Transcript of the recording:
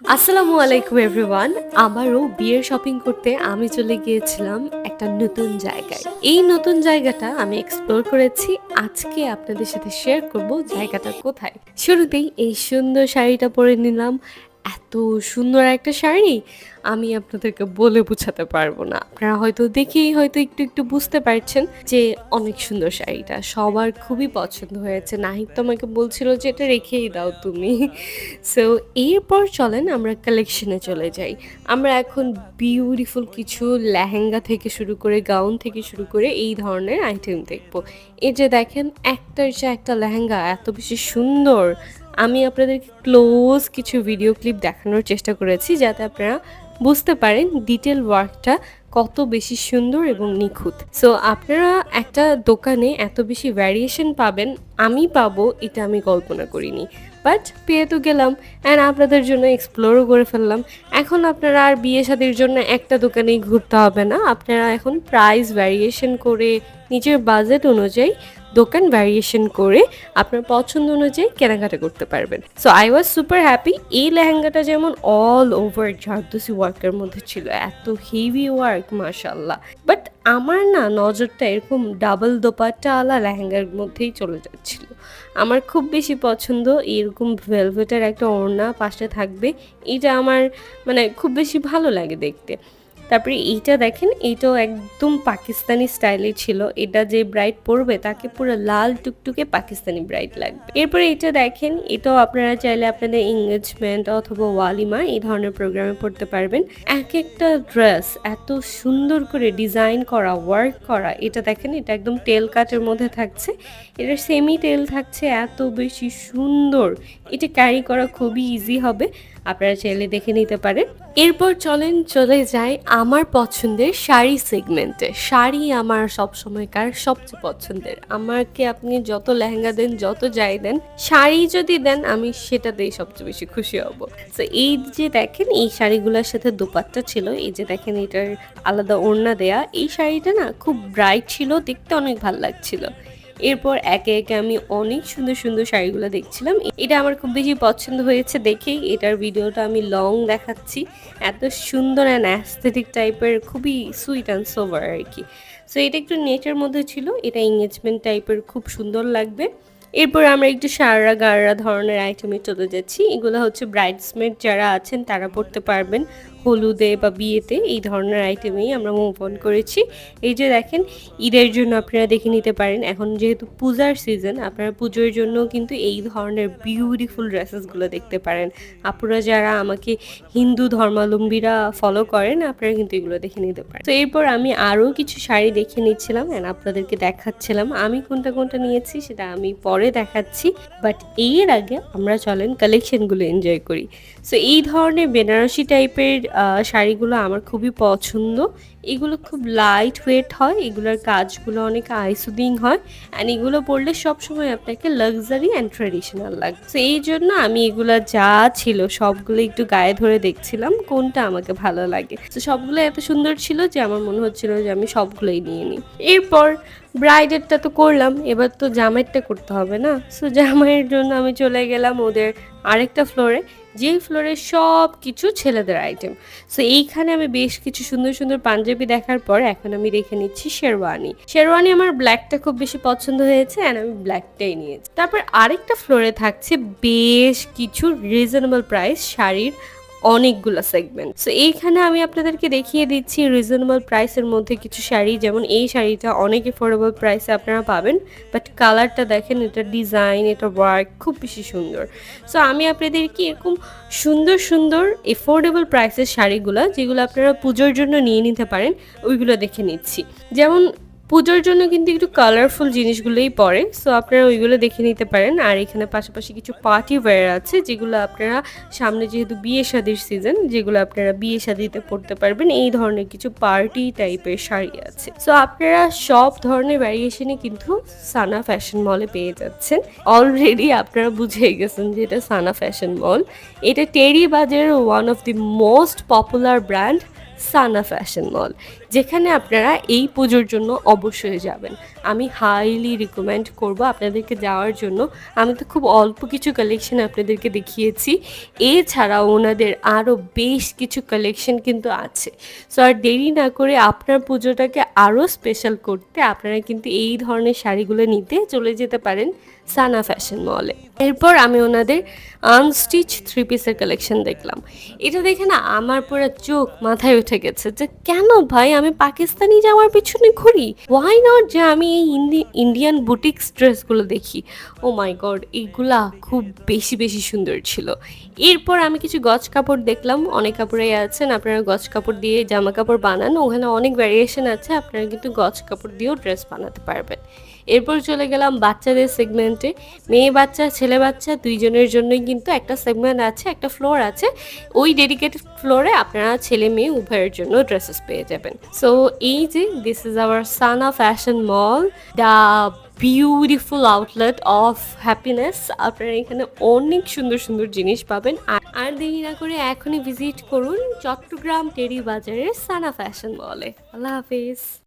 আসসালামু আলাইকুম এভরিওয়ান আমারও বিয়ের শপিং করতে আমি চলে গিয়েছিলাম একটা নতুন জায়গায়। এই নতুন জায়গাটা আমি এক্সপ্লোর করেছি। আজকে আপনাদের সাথে শেয়ার করব জায়গাটা কোথায়। শুরুতেই এই সুন্দর শাড়িটা পরে নিলাম। এত সুন্দর একটা শাড়ি, আমি আপনাদেরকে বলে বোঝাতে পারব না। আপনারা হয়তো দেখেই হয়তো একটু একটু বুঝতে পারছেন যে অনেক সুন্দর শাড়িটা। সবার খুবই পছন্দ হয়েছে। নাহিদ তো আমাকে বলছিল যে এটা রেখেই দাও তুমি। সো এরপর চলেন আমরা কালেকশনে চলে যাই। আমরা এখন বিউটিফুল কিছু লেহেঙ্গা থেকে শুরু করে গাউন থেকে শুরু করে এই ধরনের আইটেম দেখব। এই যে দেখেন, একটার যে একটা লেহেঙ্গা এত বেশি সুন্দর। আমি আপনাদেরকে ক্লোজ কিছু ভিডিও ক্লিপ দেখানোর চেষ্টা করেছি যাতে আপনারা বুঝতে পারেন ডিটেল ওয়ার্কটা কত বেশি সুন্দর এবং নিখুঁত। সো আপনারা একটা দোকানে এত বেশি ভ্যারিয়েশন পাবেন, আমি পাবো, এটা আমি কল্পনা করিনি। বাট পেয়ে তো গেলাম অ্যান্ড আপনাদের জন্য এক্সপ্লোরও করে ফেললাম। এখন আপনারা আর বিয়ে শাদির জন্য একটা দোকানেই ঘুরতে হবে না। আপনারা এখন প্রাইস ভ্যারিয়েশন করে নিজের বাজেট অনুযায়ী দোকান ভ্যারিয়েশন করে আপনার পছন্দ অনুযায়ী কেনাকাটা করতে পারবেন। So I was super happy এই লেহেঙ্গাটা যেমন অল ওভার জারদোসি ওয়ার্কের মধ্যে ছিল, এত হেভি ওয়ার্ক মাশাল্লাহ বাট আমার না নজরটা এরকম ডাবল দোপাট্টা আলা লেহেঙ্গার মধ্যেই চলে যাচ্ছিল। আমার খুব বেশি পছন্দ এরকম ভেলভেটের একটা ওড়না পাশে থাকবে। এটা আমার মানে খুব বেশি ভালো লাগে দেখতে। তারপরে এইটা দেখেন, এইটাও একদম পাকিস্তানি স্টাইলে ছিল। এটা যে ব্রাইড পরবে, তাকে পুরো লাল টুকটুকে পাকিস্তানি ব্রাইড লাগবে। এরপরে এটা দেখেন, এটাও আপনারা চাইলে আপনাদের এঙ্গেজমেন্ট অথবা ওয়ালিমা এই ধরনের প্রোগ্রামে পড়তে পারবেন। এক একটা ড্রেস এত সুন্দর করে ডিজাইন করা ওয়ার্ক করা, এটা দেখেন, এটা একদম টেল কাটের মধ্যে থাকছে। এটা সেমি টেল থাকছে, এত বেশি সুন্দর। এটা ক্যারি করা খুবই ইজি হবে। আপনারা চাইলে দেখে নিতে পারেন। এরপর চলেন, চলে যাই আমার পছন্দের শাড়ি সেগমেন্টে শাড়ি আমার সবসময়কার সবচেয়ে পছন্দের। আমাকে আপনি যত লেহেঙ্গা দেন, যত যাই দেন, শাড়ি যদি দেন, আমি সেটাতেই সবচেয়ে বেশি খুশি হব। তো এই যে দেখেন, এই শাড়িগুলোর সাথে দোপাট্টা ছিল। এই যে দেখেন, এটার আলাদা ওড়না দেয়া। এই শাড়িটা না খুব ব্রাইট ছিল, দেখতে অনেক ভালো লাগছিল। এরপর একে একে আমি অনেক সুন্দর সুন্দর শাড়িগুলো দেখছিলাম। এটা আমার খুব বেশি পছন্দ হয়েছে দেখেই। এটার ভিডিওটা আমি লং দেখাচ্ছি। এত সুন্দর অ্যান্ড অ্যাস্থেটিক টাইপের খুবই সুইট অ্যান্ড সোভার আর কি। সো এটা একটু নেটের মধ্যে ছিল। এটা এঙ্গেজমেন্ট টাইপের খুব সুন্দর লাগবে। এরপর আমরা একটু সাররা গাররা ধরনের আইটেমে চলে যাচ্ছি। এগুলো হচ্ছে ব্রাইডসমেড যারা আছেন, তারা পড়তে পারবেন। হলুদে বা বিয়েতে এই ধরনের আইটেমেই আমরা মুভ অন করেছি। এই যে দেখেন, ঈদের জন্য আপনারা দেখে নিতে পারেন, এখন যেহেতু পূজার সিজন আপনারা পুজোর জন্য কিন্তু এই ধরনের বিউটিফুল ড্রেসেসগুলো দেখতে পারেন। আপনারা যারা আমাকে হিন্দু ধর্মাবলম্বীরা ফলো করেন, আপনারা কিন্তু এগুলো দেখে নিতে পারেন। তো এরপর আমি আরও কিছু শাড়ি দেখে নিচ্ছিলাম অ্যান্ড আপনাদেরকে দেখাচ্ছিলাম। আমি কোনটা কোনটা নিয়েছি সেটা আমি পরে দেখাচ্ছি। বাট এর আগে আমরা চলেন কালেকশনগুলো এনজয় করি। সো এই ধরনের বেনারসি টাইপের শাড়িগুলো আমার খুবই পছন্দ। এগুলো খুব লাইট ওয়েট হয়, এগুলোর কাজগুলো অনেক আইসুদিং হয় অ্যান্ড এগুলো পরলে সবসময় আপনাকে লাক্সারি অ্যান্ড ট্রেডিশনাল লাগে। তো এই জন্য আমি এগুলো যা ছিল সবগুলো একটু গায়ে ধরে দেখছিলাম, কোনটা আমাকে ভালো লাগে। তো সবগুলো এত সুন্দর ছিল যে আমার মনে হচ্ছিল যে আমি সবগুলোই নিয়ে নিই। এরপর ব্রাইডেরটা তো করলাম, এবার তো জামাইয়েরটা করতে হবে না? সো জামাইয়ের জন্য আমি চলে গেলাম ওদের আরেকটা ফ্লোরে যেই ফ্লোরে সব কিছু ছেলেদের আইটেম সো এইখানে আমি বেশ কিছু সুন্দর সুন্দর পাঞ্জাবি দেখার পর এখন আমি রেখে নিচ্ছি শেরওয়ানি শেরওয়ানি আমার ব্ল্যাকটা খুব বেশি পছন্দ হয়েছে অ্যান্ড আমি ব্ল্যাকটাই নিয়েছি। তারপর আরেকটা ফ্লোরে থাকছে বেশ কিছু রিজনেবল প্রাইস শাড়ির অনেকগুলো সেগমেন্ট সো এইখানে আমি আপনাদেরকে দেখিয়ে দিচ্ছি রিজনেবল প্রাইসের মধ্যে কিছু শাড়ি। যেমন এই শাড়িটা অনেক এফোর্ডেবল প্রাইসে আপনারা পাবেন। বাট কালারটা দেখেন, এটা ডিজাইন এটা ওয়ার্ক খুব বেশি সুন্দর। সো আমি আপনাদেরকে এরকম সুন্দর সুন্দর এফোর্ডেবল প্রাইসের শাড়িগুলো, যেগুলো আপনারা পুজোর জন্য নিয়ে নিতে পারেন, ওইগুলো দেখে নিচ্ছি। যেমন পুজোর জন্য কিন্তু একটু কালারফুল জিনিসগুলোই পরে। সো আপনারা ওইগুলো দেখে নিতে পারেন। আর এখানে পাশাপাশি কিছু পার্টি ওয়্যার আছে, যেগুলো আপনারা সামনে যেহেতু বিয়ে শাদির সিজন যেগুলো আপনারা বিয়ে শাদিতে পড়তে পারবেন। এই ধরনের কিছু পার্টি টাইপের শাড়ি আছে। সো আপনারা সব ধরনের ভ্যারিয়েশনই কিন্তু সানা ফ্যাশন মলে পেয়ে যাচ্ছেন। অলরেডি আপনারা বুঝে গেছেন যে এটা সানা ফ্যাশন মল এটা টেরি বাজারের one of the most popular brand Sana fashion mall যেখানে আপনারা এই পুজোর জন্য অবশ্যই যাবেন। আমি হাইলি রিকমেন্ড করব আপনাদেরকে যাওয়ার জন্য। আমি তো খুব অল্প কিছু কালেকশন আপনাদেরকে দেখিয়েছি। এছাড়াও ওনাদের আরও বেশ কিছু কালেকশন কিন্তু আছে। সো আর দেরি না করে আপনার পুজোটাকে আরও স্পেশাল করতে আপনারা কিন্তু এই ধরনের শাড়িগুলো নিতে চলে যেতে পারেন সানা ফ্যাশন মলে এরপর আমি ওনাদের আনস্টিচ থ্রি পিসের কালেকশন দেখলাম। এটা দেখে না আমার পুরো চোখ মাথায় উঠে গেছে যে কেন ভাই আমি পাকিস্তানি যাওয়ার পিছনে ঘুরি। ওয়াই নট যে আমি এই ইন্ডিয়ান বুটিক্স ড্রেসগুলো দেখি? ও মাই গড এইগুলা খুব বেশি বেশি সুন্দর ছিল। এরপর আমি কিছু গজ কাপড় দেখলাম। অনেক কাপড়ে আছেন, আপনারা গজ কাপড় দিয়ে জামা কাপড় বানান। ওখানে অনেক ভ্যারিয়েশন আছে, আপনারা কিন্তু গজ কাপড় দিয়েও ড্রেস বানাতে পারবেন। এরপর চলে গেলাম বাচ্চাদের সেগমেন্টে মেয়ে বাচ্চা, ছেলে বাচ্চা দুইজনের জন্যই কিন্তু একটা সেগমেন্ট আছে, একটা ফ্লোর আছে। ওই ডেডিকেটেড ফ্লোরে আপনারা ছেলে মেয়ে উভয়ের জন্য ড্রেসেস পেয়ে যাবেন। সো এই যে this is our Sana fashion mall the beautiful outlet of happiness আপনারা এখানে অনেক সুন্দর সুন্দর জিনিস পাবেন। আর দেরি না করে এখনই ভিজিট করুন চট্টগ্রাম টেরি বাজারের সানা ফ্যাশন মলে আল্লাহ হাফিজ।